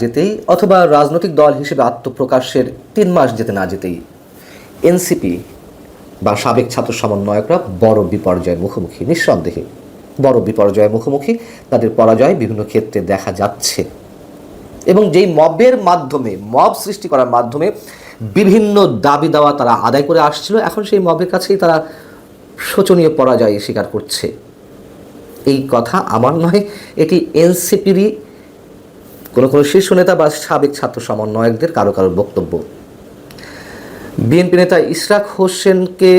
যেতেই অথবা রাজনৈতিক দল হিসেবে আত্মপ্রকাশের তিন মাস যেতে না যেতেই এনসিপি বা সাবেক ছাত্র সমন্বয়করা বড় বিপর্যয়ের মুখোমুখি, নিঃসন্দেহে বড় বিপর্যয়ের মুখোমুখি। তাদের পরাজয় বিভিন্ন ক্ষেত্রে দেখা যাচ্ছে। এবং যেই মবের মাধ্যমে, মব সৃষ্টি করার মাধ্যমে বিভিন্ন দাবি দাওয়া তারা আদায় করে আসছিল, এখন সেই মবের কাছেই তারা শোচনীয় পরাজয় স্বীকার করছে। এই কথা আমার নয়, এটি এনসিপিরই কোনো কোনো শীর্ষ নেতা বা সাবেক ছাত্র সমন্বয়কদের কারও কারও বক্তব্য। বিএনপি নেতা ইশরাক হোসেনকে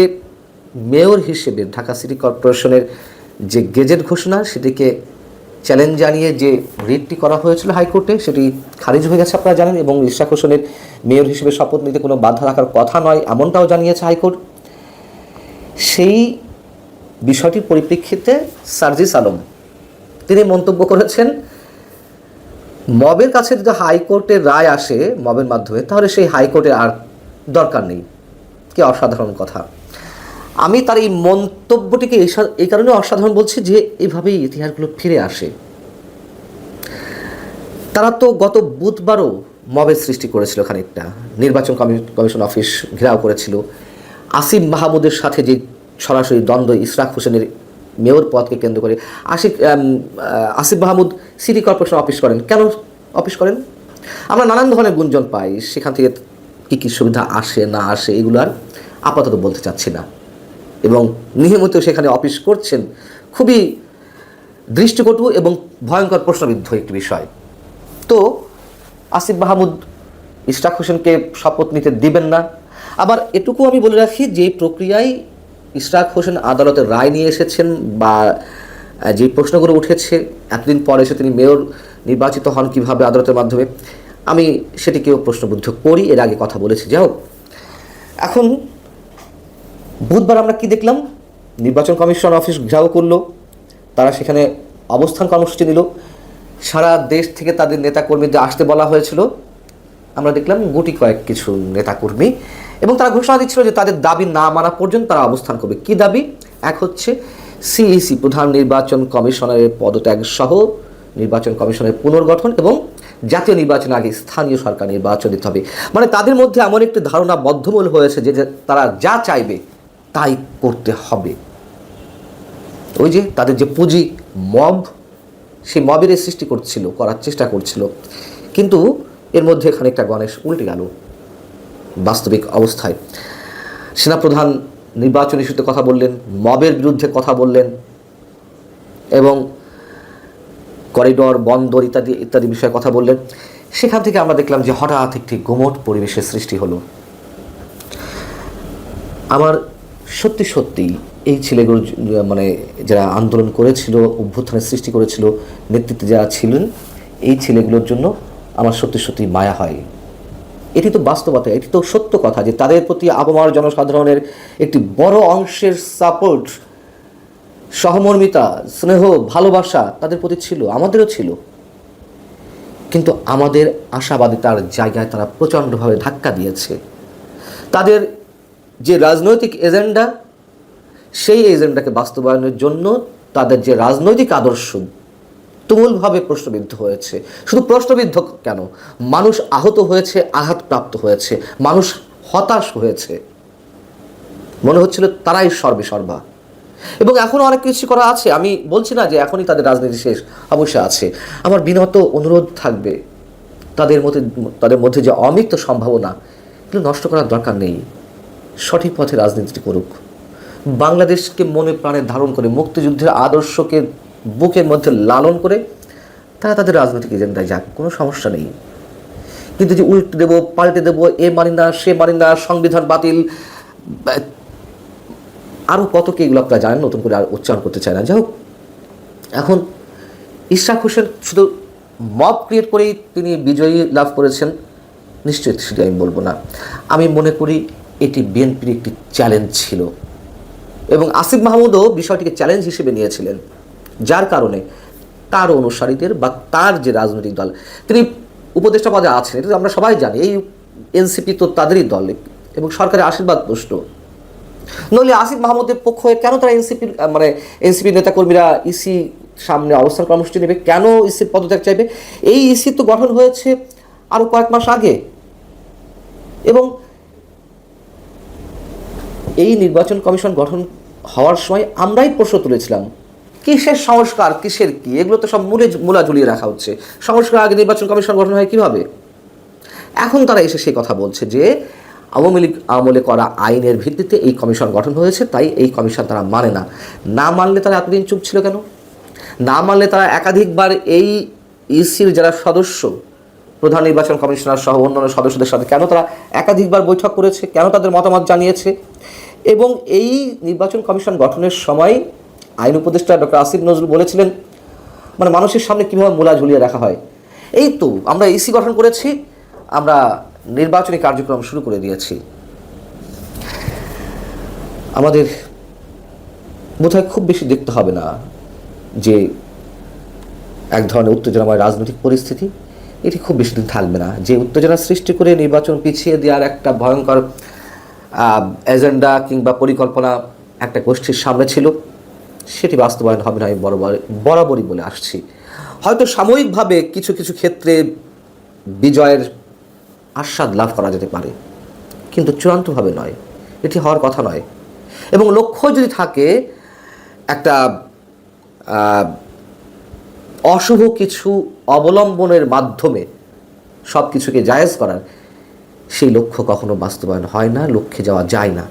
মেয়র হিসেবে ঢাকা সিটি কর্পোরেশনের যে গেজেট ঘোষণা, সেটিকে চ্যালেঞ্জ জানিয়ে যে রিটটি করা হয়েছিল হাইকোর্টে, সেটি খারিজ হয়ে গেছে আপনারা জানেন এবং ইশরাক হোসেনের মেয়র হিসেবে শপথ নিতে কোনো বাধা রাখার কথা নয় এমনটাও জানিয়েছে হাইকোর্ট। সেই বিষয়টির পরিপ্রেক্ষিতে সার্জিস আলম, তিনি মন্তব্য করেছেন মবের কাছে যদি হাইকোর্টের রায় আসে মবের মাধ্যমে, তাহলে সেই হাইকোর্টের আর দরকার নেই। কি অসাধারণ কথা। আমি তার এই মন্তব্যটিকে এই কারণে অসাধারণ বলছি যে এভাবেই ইতিহাসগুলো ফিরে আসে। তারা তো গত বুধবারও মবের সৃষ্টি করেছিল খানিকটা। নির্বাচন কমিশন অফিস ঘেরাও করেছিল। আসিফ মাহমুদের সাথে যে সরাসরি দ্বন্দ্ব ইসরাক হোসেনের মেয়র পদকে কেন্দ্র করে Ashik Asif Mahmud city corporation office করেন। কেন অফিস করেন? আমরা নানান ধরনের গুঞ্জন পাই, সেখান থেকে কী কী সুবিধা আসে, না আসে, এগুলো আর আপাতত বলতে চাচ্ছি না। এবং নিয়মিত সেখানে অফিস করছেন খুবই দৃষ্টিকটু এবং ভয়ঙ্কর প্রশ্নবিদ্ধ একটি বিষয়। তো আসিফ মাহমুদ, ইশরাক হোসেনকে শপথ নিতে দিবেন না। আবার এটুকু আমি বলে রাখি যে প্রক্রিয়ায় ইশরাক হোসেন আদালতের রায় নিয়ে এসেছেন বা যে প্রশ্নগুলো উঠেছে, এতদিন পর এসে তিনি মেয়র নির্বাচিত হন কীভাবে আদালতের মাধ্যমে, আমি সেটিকেও প্রশ্নবুদ্ধ করি, এর আগে কথা বলেছি। হোক, এখন বুধবার আমরা কি দেখলাম? নির্বাচন কমিশন অফিস ঘেরাও করল, তারা সেখানে অবস্থান কর্মসূচি নিল। সারা দেশ থেকে তাদের নেতাকর্মীদের আসতে বলা হয়েছিল। আমরা দেখলাম গুটি কয়েক কিছু নেতাকর্মী এবং তারা ঘোষণা দিচ্ছিল যে তাদের দাবি না মানা পর্যন্ত তারা অবস্থান করবে। কি দাবি? এক হচ্ছে সিইসি, প্রধান নির্বাচন কমিশনারের পদত্যাগ সহ নির্বাচন কমিশনের পুনর্গঠন এবং জাতীয় নির্বাচনের আগে স্থানীয় সরকার নির্বাচন দিতে হবে। মানে তাদের মধ্যে এমন একটি ধারণা বদ্ধমূল হয়েছে যে তারা যা চাইবে তাই করতে হবে। ওই যে তাদের যে পুঁজি মব, সেই মবের সৃষ্টি করছিল, করার চেষ্টা করছিল। কিন্তু এর মধ্যে এখানে একটা গণেশ উল্টে গেল। বাস্তবিক অবস্থায়। সেনাপ্রধান নির্বাচন ইস্যুতে কথা বললেন, মবের বিরুদ্ধে কথা বললেন এবং করিডর, বন্দর ইত্যাদি ইত্যাদি বিষয়ে কথা বললেন। সেখান থেকে আমরা দেখলাম যে হঠাৎ একটি গুমট পরিবেশের সৃষ্টি হলো। আমার সত্যি সত্যি এই ছেলেগুলো মানে যারা আন্দোলন করেছিল, অভ্যুত্থানের সৃষ্টি করেছিল, নেতৃত্বে যারা ছিলেন, এই ছেলেগুলোর জন্য আমার সত্যি সত্যি মায়া হয়। এটি তো বাস্তবতা, এটি তো সত্য কথা যে তাদের প্রতি আবমার জনসাধারণের একটি বড় অংশের সাপোর্ট সহমর্মিতা, স্নেহ, ভালোবাসা তাদের প্রতি ছিল, আমাদেরও ছিল। কিন্তু আমাদের আশাবাদিতার জায়গায় তারা প্রচণ্ডভাবে ধাক্কা দিয়েছে। তাদের যে রাজনৈতিক এজেন্ডা সেই এজেন্ডাকে বাস্তবায়নের জন্য তাদের যে রাজনৈতিক আদর্শ তুমুলভাবে প্রশ্নবিদ্ধ হয়েছে। শুধু প্রশ্নবিদ্ধ কেন? মানুষ আহত হয়েছে, আঘাতপ্রাপ্ত হয়েছে, মানুষ হতাশ হয়েছে। মনে হচ্ছিল তারাই সর্বে সর্বা। এবং এখনও অনেক কিছু করা আছে। আমি বলছি না যে এখনই তাদের রাজনীতি শেষ অবশ্যই আছে। আমার বিনত অনুরোধ থাকবে তাদের মধ্যে তাদের মধ্যে যে অমিত সম্ভাবনা, এগুলো নষ্ট করার দরকার নেই। সঠিক পথে রাজনীতিটি করুক। বাংলাদেশকে মনে প্রাণে ধারণ করে মুক্তিযুদ্ধের আদর্শকে বুকের মধ্যে লালন করে তারা তাদের রাজনৈতিক এজেন্ডায় যাক, কোনো সমস্যা নেই। কিন্তু যে উল্টে দেবো, পাল্টে দেবো, এ মানি না সে মানি না সংবিধান বাতিল আরও কত কি এগুলো আপনারা জানেন, নতুন করে আর উচ্চারণ করতে চায় না। যাই হোক এখন ইশরাক হোসেন শুধু মব ক্রিয়েট করেই তিনি বিজয়ী লাভ করেছেন, নিশ্চয়ই সেটি আমি বলব না। আমি মনে করি এটি বিএনপির একটি চ্যালেঞ্জ ছিল। এবং আসিফ মাহমুদও বিষয়টিকে চ্যালেঞ্জ হিসেবে নিয়েছিলেন। যার কারণে তার অনুসারীদের বা তার যে রাজনৈতিক দল, তিনি উপদেষ্টা পদে আছেন, এটা আমরা সবাই জানি, এই এনসিপি তো তাদেরই দল এবং সরকারের আশীর্বাদ প্রশ্ন। নইলে আসিফ মাহমুদের পক্ষ হয়ে কেন তারা এনসিপির মানে এনসিপি নেতাকর্মীরা ইসি সামনে অবস্থান কর্মসূচি নেবে? কেন ইসির পদত্যাগ চাইবে? এই ইসি তো গঠন হয়েছে আরও কয়েক মাস আগে। এবং এই নির্বাচন কমিশন গঠন হওয়ার সময় আমরাই প্রশ্ন তুলেছিলাম কিসের সংস্কার, কিসের কি? এগুলো তো সব মূলে মূলা ঝুলিয়ে রাখা হচ্ছে। সংস্কার আগে নির্বাচন কমিশন গঠন হয় কীভাবে? এখন তারা এসে সেই কথা বলছে যে, আওয়ামী লীগ আমলে করা আইনের ভিত্তিতে এই কমিশন গঠন হয়েছে, তাই এই কমিশন তারা মানে না। না মানলে তারা এতদিন চুপ ছিল কেন? না মানলে তারা একাধিকবার এই ইসির যারা সদস্য, প্রধান নির্বাচন কমিশনার সহ অন্যান্য সদস্যদের সাথে কেন তারা একাধিকবার বৈঠক করেছে? কেন তাদের মতামত জানিয়েছে? এবং এই নির্বাচন কমিশন গঠনের সময় আইন উপদেষ্টা ডক্টর আসিফ নজরুল বলেছিলেন মানে মানুষের সামনে কীভাবে মূলা ঝুলিয়ে রাখা হয়। এই তো আমরা ইসি গঠন করেছি, আমরা নির্বাচনী কার্যক্রম শুরু করে দিয়েছি। আমাদের বোধহয় খুব বেশি দেখতে হবে না যে এক ধরনের উত্তেজনাময় রাজনৈতিক পরিস্থিতি, এটি খুব বেশি দিন থাকবে না। যে উত্তেজনা সৃষ্টি করে নির্বাচন পিছিয়ে দেওয়ার একটা ভয়ঙ্কর এজেন্ডা কিংবা পরিকল্পনা একটা গোষ্ঠীর সামনে ছিল সেটি বাস্তবায়ন হবে না, আমি বরাবর, বরাবরই বলে আসছি। হয়তো সাময়িকভাবে কিছু কিছু ক্ষেত্রে বিজয়ের আস্বাদ লাভ করা যেতে পারে, কিন্তু চূড়ান্তভাবে নয়। এটি হওয়ার কথা নয়। এবং লক্ষ্য যদি থাকে, একটা অশুভ কিছু অবলম্বনের মাধ্যমে সব কিছুকে জায়েজ করার, সেই লক্ষ্য কখনো বাস্তবায়ন হয় না, লক্ষ্যে যাওয়া যায় না।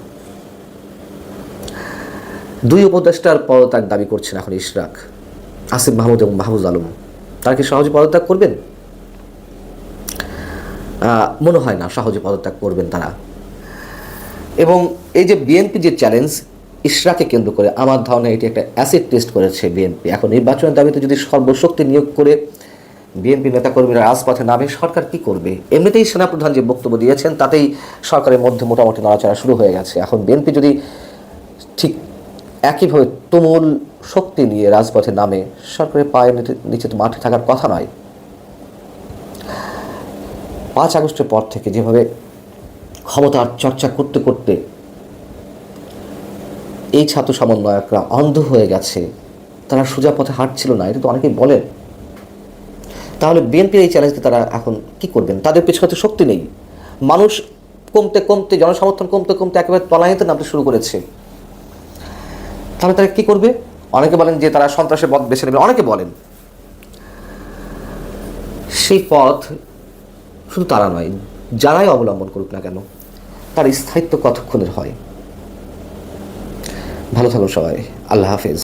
দুই উপদেষ্টার পদত্যাগ দাবি করছেন এখন ইশরাক, আসিফ মাহমুদ এবং মাহমুদ আলম। তারা কি সহজে পদত্যাগ করবেন? মনে হয় না সহজে পদত্যাগ করবেন তারা। এবং এই যে বিএনপি যে চ্যালেঞ্জ ইশরাকে কেন্দ্র করে আমার ধারণা এটি একটা অ্যাসিড টেস্ট করেছে বিএনপি। এখন নির্বাচনের দাবিতে যদি সর্বশক্তি নিয়োগ করে বিএনপি নেতাকর্মীরা রাজপথে নামে, সরকার কি করবে? এমনিতেই সেনাপ্রধান যে বক্তব্য দিয়েছেন, তাতেই সরকারের মধ্যে মোটামুটি নড়াচড়া শুরু হয়ে গেছে। এখন বিএনপি যদি ঠিক একইভাবে তুমুল শক্তি নিয়ে রাজপথে নামে সরকারের পায়ের নিচে- মাঠে থাকার কথা নয়। পাঁচ আগস্টের পর থেকে যেভাবে ক্ষমতার চর্চা করতে করতে এই ছাত্র সমন্বয়করা অন্ধ হয়ে গেছে, তারা সোজা পথে হাঁটছিল না, এটা তো অনেকেই বলেন। তাহলে বিএনপির এই চ্যালেঞ্জকে তারা এখন কি করবেন? তাদের পেছনে তো শক্তি নেই। মানুষ কমতে কমতে, জনসমর্থন কমতে কমতে একেবারে তলানিতে নামতে শুরু করেছে। তাহলে তারা কি করবে? অনেকে বলেন যে তারা সন্ত্রাসের পথ বেছে নেবে। অনেকে বলেন, সেই পথ শুধু তারা নয়, যারাই অবলম্বন করুক না কেন, তার স্থায়িত্ব কতক্ষণের হয়? ভালো থাকুন সবাই। আল্লাহ হাফেজ।